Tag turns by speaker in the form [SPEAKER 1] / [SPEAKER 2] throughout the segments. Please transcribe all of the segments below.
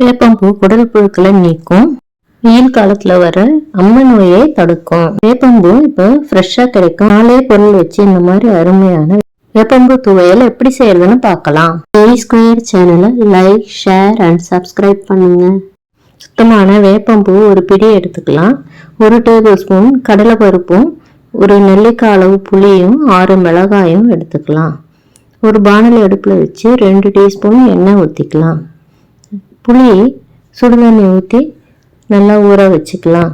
[SPEAKER 1] வேப்பம்பூ குடல் புழுக்களை நீக்கும். வெயில் காலத்துல வர அம்ம நோயை தடுக்கும். வேப்பம்பூ இப்போ ஃப்ரெஷ்ஷா கிடைக்கும். நாளே பொருள் வச்சு இந்த மாதிரி அருமையான வேப்பம்பூ துவையல் எப்படி செய்யறதுன்னு பார்க்கலாம். ஏ ஸ்கொயர் சேனலை லைக் ஷேர் அண்ட் சப்ஸ்கிரைப் பண்ணுங்க. சுத்தமான வேப்பம்பூ ஒரு பிடி எடுத்துக்கலாம். ஒரு டேபிள் ஸ்பூன் கடலை பருப்பும் ஒரு நெல்லிக்காய் அளவு புளியும் ஆறு மிளகாயும் எடுத்துக்கலாம். ஒரு பானல் அடுப்பில் வச்சு ரெண்டு டீஸ்பூன் எண்ணெய் ஊற்றிக்கலாம் புளி சுடுதண்ணி ஊற்றி நல்லா ஊற வச்சுக்கலாம்.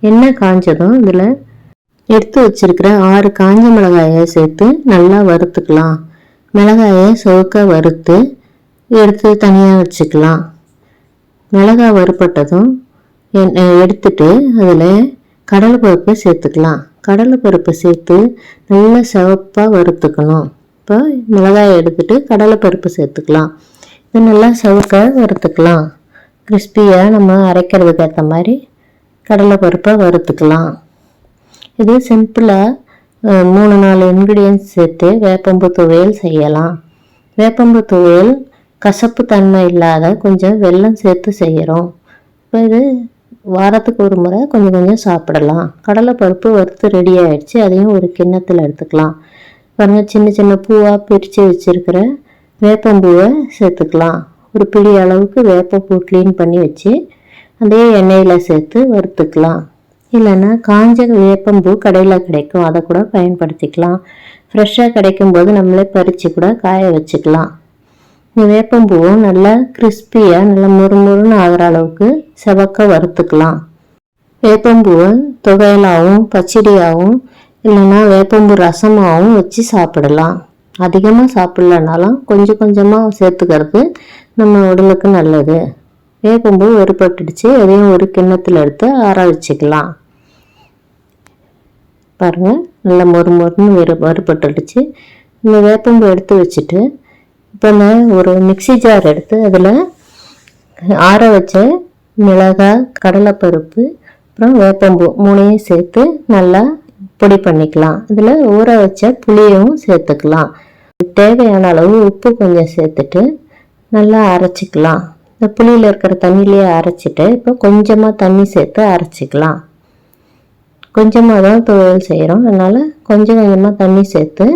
[SPEAKER 1] எண்ணெய் காஞ்சதும் இதில் எடுத்து வச்சிருக்கிற ஆறு காஞ்ச மிளகாயை சேர்த்து நல்லா வறுத்துக்கலாம். மிளகாயை சவுக்க வறுத்து எடுத்து தனியாக வச்சுக்கலாம். மிளகாய் வறுப்பட்டதும் எண்- எடுத்துட்டு அதில் கடலைப்பருப்பை சேர்த்துக்கலாம். கடலைப்பருப்பை சேர்த்து நல்லா சிவப்பாக வறுத்துக்கணும். இப்போ மிளகாயை எடுத்துட்டு கடலைப்பருப்பு சேர்த்துக்கலாம். இது நல்லா சவுக்க வறுத்துக்கலாம். கிறிஸ்பியாக நம்ம அரைக்கிறதுக்கு ஏற்ற மாதிரி கடலைப்பருப்பை வறுத்துக்கலாம். இது சிம்பிளாக மூணு நாலு இன்க்ரீடியன்ஸ் சேர்த்து வேப்பம்பு துவையல் செய்யலாம். வேப்பம்பு துவையல் கசப்பு தன்மை இல்லாத கொஞ்சம் வெல்லம் சேர்த்து செய்கிறோம் இப்போ இது வாரத்துக்கு ஒரு முறை கொஞ்சம் கொஞ்சம் சாப்பிடலாம். கடலைப்பருப்பு வறுத்து ரெடி ஆகிடுச்சு அதையும் ஒரு கிண்ணத்தில் எடுத்துக்கலாம். பாருங்கள் சின்ன சின்ன பூவாக பிரித்து வச்சுருக்கிற வேப்பம்பூவை சேர்த்துக்கலாம். ஒரு பிடி அளவுக்கு வேப்பப்பூ க்ளீன் பண்ணி வச்சு அதே எண்ணெயில் சேர்த்து வறுத்துக்கலாம். இல்லைன்னா காஞ்ச வேப்பம்பூ கடையில் கிடைக்கும். அதை கூட பயன்படுத்திக்கலாம். ஃப்ரெஷ்ஷாக கிடைக்கும் போது நம்மளே பறித்து கூட காய வச்சுக்கலாம். இந்த வேப்பம்பூவும் நல்லா கிறிஸ்பியாக நல்லா முறுமுறுன்னு ஆகிற அளவுக்கு செவக்க வறுத்துக்கலாம். வேப்பம்பூவை துவையலாகவும் பச்சடியாகவும் இல்லைன்னா வேப்பம்பூ ரசமாகவும் வச்சு சாப்பிடலாம். அதிகமாக சாப்பிட்லனாலும் கொஞ்சம் கொஞ்சமாக சேர்த்துக்கிறது நம்ம உடலுக்கு நல்லது. வேப்பம்பூ வறுபட்டுடுச்சு அதையும் ஒரு கிண்ணத்தில் எடுத்து ஆற வச்சுக்கலாம் பாருங்கள் நல்லா மொறு மொறுன்னு வெறு வறுபட்டுடுச்சு இந்த வேப்பம்பூ எடுத்து வச்சுட்டு இப்போ நான் ஒரு மிக்ஸி ஜார் எடுத்து அதில் ஆற வச்ச மிளகாய் கடலைப்பருப்பு அப்புறம் வேப்பம்பூ மூணையும் சேர்த்து நல்லா பொடி பண்ணிக்கலாம். இதில் ஊற வச்ச புளியும் சேர்த்துக்கலாம். தேவையான அளவு உப்பு கொஞ்சம் சேர்த்துட்டு நல்லா அரைச்சிக்கலாம். இந்த புளியில் இருக்கிற தண்ணியிலேயே அரைச்சிட்டு இப்போ கொஞ்சமாக தண்ணி சேர்த்து அரைச்சிக்கலாம். கொஞ்சமாக தான் துவையல் செய்கிறோம் அதனால் கொஞ்சம் கொஞ்சமாக தண்ணி சேர்த்து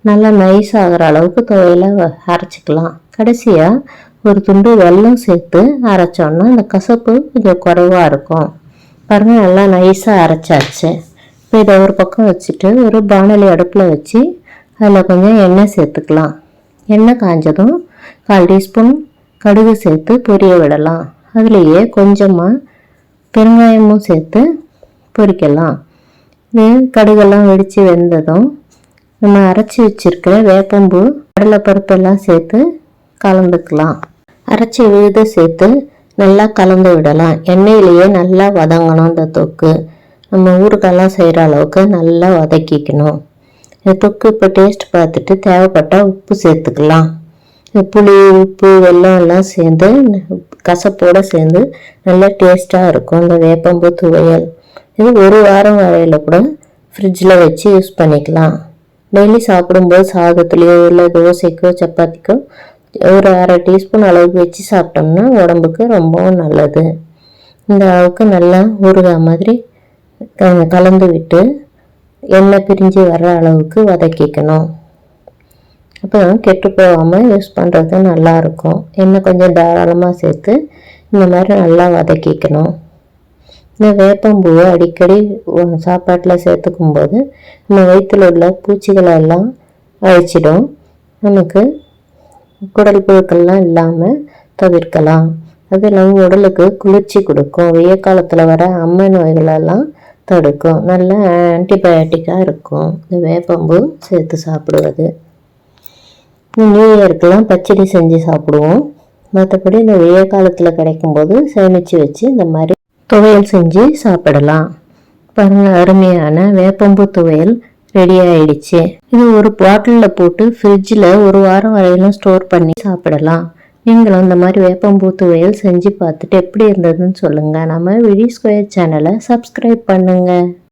[SPEAKER 1] நல்லா நைஸ் ஆகிற அளவுக்கு துவையலை வ- அரைச்சிக்கலாம். கடைசியாக ஒரு துண்டு வெல்லம் சேர்த்து அரைச்சோன்னா அந்த கசப்பு கொஞ்சம் குறைவாக இருக்கும். பாருங்கள் நல்லா நைஸாக அரைச்சாச்சு. இதை ஒரு பக்கம் வச்சுட்டு ஒரு பானலி அடுப்பில் வச்சு அதில் கொஞ்சம் எண்ணெய் சேர்த்துக்கலாம். எண்ணெய் காஞ்சதும் கால் டீஸ்பூன் கடுகு சேர்த்து பொரிய விடலாம். அதுலேயே கொஞ்சமாக பெருங்காயமும் சேர்த்து பொரிக்கலாம். இது கடுகெல்லாம் வெடித்து வெந்ததும் நம்ம அரைச்சி வச்சுருக்கிற வேப்பம்பூ கடலைப்பருப்பெல்லாம் சேர்த்து கலந்துக்கலாம். அரைச்சி விழுத சேர்த்து நல்லா கலந்து விடலாம். எண்ணெயிலேயே நல்லா வதங்கணும் இந்த தொக்கு. நம்ம ஊறுகாலாம் செய்கிற அளவுக்கு நல்லா வதக்கிக்கணும். இந்த தொக்கு இப்போ டேஸ்ட் பார்த்துட்டு தேவைப்பட்டால் உப்பு சேர்த்துக்கலாம். புளி உப்பு வெல்லம் எல்லாம் சேர்ந்து கசப்போடு சேர்ந்து நல்லா டேஸ்ட்டாக இருக்கும். இந்த வேப்பம்பூ துவையல் இது ஒரு வாரம் வரையில் கூட ஃப்ரிட்ஜில் வச்சு யூஸ் பண்ணிக்கலாம். டெய்லி சாப்பிடும்போது சாதத்துலேயோ இல்லை தோசைக்கோ சப்பாத்திக்கோ ஒரு அரை டீஸ்பூன் அளவுக்கு வச்சு சாப்பிட்டோம்னா உடம்புக்கு ரொம்பவும் நல்லது. இந்த அளவுக்கு நல்லா ஊறுகாய் மாதிரி கலந்து விட்டு எண்ணெய் பிரிஞ்சு வர்ற அளவுக்கு வதக்கிக்கணும் அப்போ கெட்டு போகாமல் யூஸ் பண்ணுறது நல்லாயிருக்கும் எண்ணெய் கொஞ்சம் தாராளமாக சேர்த்து இந்த மாதிரி நல்லா வதக்கிக்கணும் இந்த வேப்பம்பூவை அடிக்கடி சாப்பாட்டில் சேர்த்துக்கும் போது நம்ம வயிற்றில் உள்ள பூச்சிகளை எல்லாம் அழிச்சிடும். நமக்கு குடல் புழுக்கள்லாம் இல்லாமல் தவிர்க்கலாம். அது இல்லாமல் உடலுக்கு குளிர்ச்சி கொடுக்கும். வெய்ய காலத்தில் வர அம்மை நோய்களெல்லாம் தடுக்கும். நல்ல ஆன்டிபயோட்டிக்காக இருக்கும். இந்த வேப்பம்பூ சேர்த்து சாப்பிடுவது. நியூ இயர்க்கெலாம் பச்சடி செஞ்சு சாப்பிடுவோம். மற்றபடி இந்த வெய்ய காலத்தில் கிடைக்கும்போது சேமித்து வச்சு இந்த மாதிரி துவையல் செஞ்சு சாப்பிடலாம். பாருங்கள் அருமையான வேப்பம்பூ துவையல் ரெடி ஆயிடுச்சு. இது ஒரு பாட்டிலில் போட்டு ஃப்ரிட்ஜில் ஒரு வாரம் வரையிலும் ஸ்டோர் பண்ணி சாப்பிடலாம். நீங்களும் இந்த மாதிரி வேப்பம்பூ துவையல் செஞ்சு பார்த்துட்டு எப்படி இருந்ததுன்னு சொல்லுங்கள் நம்ம விழி ஸ்கொயர் சேனலை சப்ஸ்கிரைப் பண்ணுங்கள்